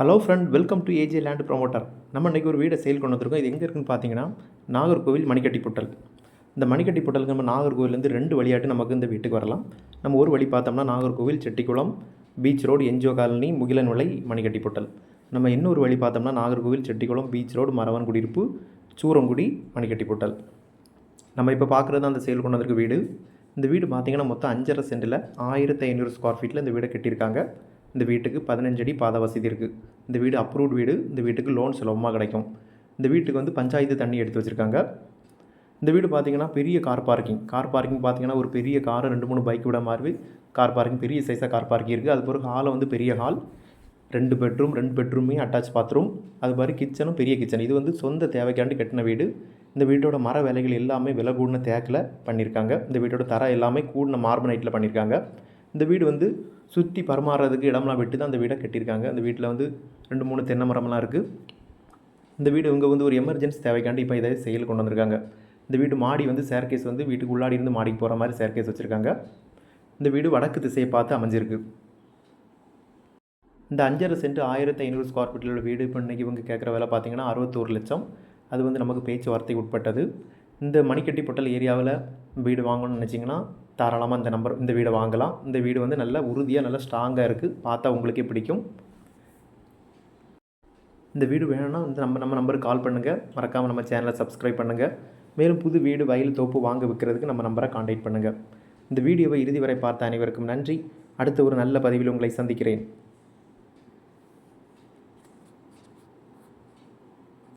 Hello friend welcome to AJ land promoter நம்ம இன்றைக்கி ஒரு வீடை சேல் கொண்டு வந்திருக்கோம். இது எங்கே இருக்குன்னு பார்த்தீங்கன்னா நாகர்கோவில் மணிக்கட்டி புட்டல். இந்த மணிக்கட்டி புட்டலுக்கு நம்ம நாகர்கோவிலேருந்து ரெண்டு வழியாட்டு நமக்கு இந்த வீட்டுக்கு வரலாம். நம்ம ஒரு வழி பார்த்தோம்னா Nagercoil Chettikulam beach road NGO colony Mugilan Vilai Manikatti Pottal. நம்ம இன்னொரு வழி பார்த்தோம்னா நாகர்கோவில் செட்டிக்குளம் பீச் ரோடு மரவன் குடியிருப்பு சூரங்குடி மணிக்கட்டி புட்டல். நம்ம இப்போ பார்க்குறது அந்த சேல் கொண்டு வந்திருக்க வீடு. இந்த வீடு பார்த்திங்கன்னா மொத்தம் அஞ்சரை சென்டில் ஆயிரத்தி ஐநூறு ஸ்கொயர் ஃபீட்டில் இந்த வீடை கட்டியிருக்காங்க. இந்த வீட்டுக்கு பதினஞ்சு அடி பாதை வசதி இருக்குது இந்த வீடு அப்ரூவ்ட் வீடு. இந்த வீட்டுக்கு லோன் சுலபமாக கிடைக்கும். இந்த வீட்டுக்கு வந்து பஞ்சாயத்து தண்ணி எடுத்து வச்சுருக்காங்க. இந்த வீடு பார்த்திங்கன்னா பெரிய கார் பார்க்கிங் கார் பார்க்கிங் பார்த்தீங்கன்னா ஒரு பெரிய காரை ரெண்டு மூணு பைக் விட மாதிரி கார் பார்க்கிங் பெரிய சைஸாக கார் பார்க்கிங் இருக்குது அது பிறகு ஹாலை வந்து பெரிய ஹால் ரெண்டு பெட்ரூம் ரெண்டு பெட்ரூமே அட்டாச் பாத்ரூம் அது மாதிரி கிச்சனும் பெரிய கிச்சன் இது வந்து சொந்த தேவைக்காண்டி கட்டின வீடு. இந்த வீட்டோட மர வேலைகள் எல்லாமே விலை கூடின தேக்கில் பண்ணியிருக்காங்க இந்த வீட்டோட தர எல்லாமே கூடின மார்பனைட்டில் பண்ணியிருக்காங்க இந்த வீடு வந்து சுற்றி பரமாறுறதுக்கு இடம்லாம் விட்டு தான் அந்த வீடை கட்டியிருக்காங்க. அந்த வீட்டில் வந்து ரெண்டு மூணு தென்னை மரம்லாம் இருக்குது இந்த வீடு இவங்க வந்து ஒரு எமர்ஜென்சி தேவைக்காண்டி இப்போ இதை செயல் கொண்டு வந்திருக்காங்க. இந்த வீடு மாடி வந்து சேர்க்கேஸ் வந்து வீட்டுக்கு உள்ளாடி இருந்து மாடிக்கு போகிற மாதிரி சேர்க்கேஸ் வச்சுருக்காங்க. இந்த வீடு வடக்கு திசையை பார்த்து அமைஞ்சிருக்கு. இந்த அஞ்சரை சென்ட் ஆயிரத்தி ஐநூறு ஸ்கொயர் ஃபீட்டில் உள்ள வீடு இப்போ இன்றைக்கி இவங்க கேட்குற விலை பார்த்தீங்கன்னா அறுபத்தோரு லட்சம். அது வந்து நமக்கு பேச்சுவார்த்தைக்கு உட்பட்டது. இந்த மணிக்கட்டி பொட்டல் ஏரியாவில் வீடு வாங்கணும்னு நினச்சிங்கன்னா தாராளமாக இந்த நம்பர் இந்த வீடை வாங்கலாம். இந்த வீடு வந்து நல்லா உறுதியாக நல்லா ஸ்ட்ராங்காக இருக்குது பார்த்தா உங்களுக்கே பிடிக்கும். இந்த வீடு வேணும்னா வந்து நம்ம நம்ம நம்பருக்கு கால் பண்ணுங்கள் மறக்காமல் நம்ம சேனலை சப்ஸ்கிரைப் பண்ணுங்கள் மேலும் புது வீடு வயல் தோப்பு வாங்க விற்கிறதுக்கு நம்ம நம்பரை காண்டாக்ட் பண்ணுங்கள் இந்த வீடியோவை இறுதி வரை பார்த்த அனைவருக்கும் நன்றி. அடுத்த ஒரு நல்ல பதிவில் உங்களை சந்திக்கிறேன்.